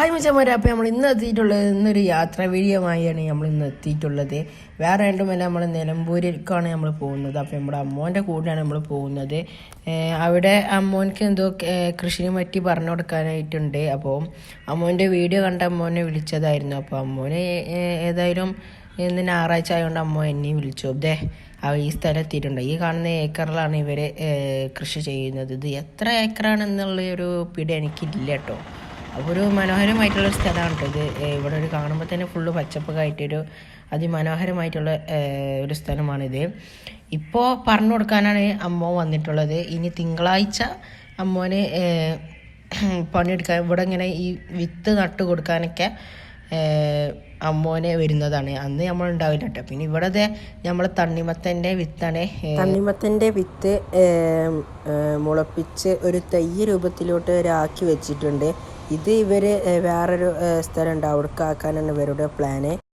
Hi മച്ചന്മാരെ അപ്പോൾ നമ്മൾ ഇന്ന് എത്തിയിട്ടുള്ളത് ഇന്നൊരു യാത്രാ വീഡിയോമായാണ് നമ്മൾ ഇന്ന് എത്തിയിട്ടുള്ളത്. വേറെ രണ്ടുമല്ല നമ്മൾ നിലമ്പൂരിലേക്കാണ് നമ്മൾ പോകുന്നത്. അപ്പോൾ നമ്മുടെ അമ്മോന്റെ കൂടെയാണ് നമ്മൾ പോകുന്നത്. അവിടെ അമ്മോൻക്ക് എന്തോ കൃഷിനെ പറ്റി പറഞ്ഞു കൊടുക്കാനായിട്ടുണ്ട്. അപ്പോൾ അമ്മോന്റെ വീഡിയോ കണ്ട അമ്മോനെ വിളിച്ചതായിരുന്നു. അപ്പോൾ അമ്മോനെ ഏതായാലും ഇന്ന് ഞായറാഴ്ച ആയതുകൊണ്ട് അമ്മ എന്നെയും വിളിച്ചു. ദേ അവ ഈ സ്ഥലത്തിട്ടുണ്ട് ഈ കാണുന്ന ഏക്കറിലാണ് ഇവർ കൃഷി ചെയ്യുന്നത്. ഇത് എത്ര ഏക്കറാണെന്നുള്ള ഒരു പിടി എനിക്കില്ല കേട്ടോ. ഒരു മനോഹരമായിട്ടുള്ള ഒരു സ്ഥലമാണ് ഇത് ഇവിടെ ഒരു കാണുമ്പോൾ തന്നെ ഫുള്ള് പച്ചപ്പൊക്കെ ആയിട്ടൊരു അതിമനോഹരമായിട്ടുള്ള ഒരു സ്ഥലമാണിത്. ഇപ്പോൾ പറഞ്ഞു കൊടുക്കാനാണ് അമ്മ വന്നിട്ടുള്ളത്. ഇനി തിങ്കളാഴ്ച അമ്മോന് പണിയെടുക്കാൻ ഇവിടെ ഇങ്ങനെ ഈ വിത്ത് നട്ട് കൊടുക്കാനൊക്കെ അമ്മോനെ വരുന്നതാണ്. അന്ന് നമ്മൾ ഉണ്ടാവില്ല കേട്ടോ. പിന്നെ ഇവിടെ നമ്മൾ തണ്ണിമത്തന്റെ വിത്താണ് തണ്ണിമത്തന്റെ വിത്ത് മുളപ്പിച്ച് ഒരു തൈ രൂപത്തിലോട്ട് ഒരാക്കി വെച്ചിട്ടുണ്ട്. ഇത് ഇവർ വേറൊരു സ്ഥലം സ്ഥലമുണ്ട് അവിടേക്ക് ആക്കാനാണ് ഇവരുടെ പ്ലാന്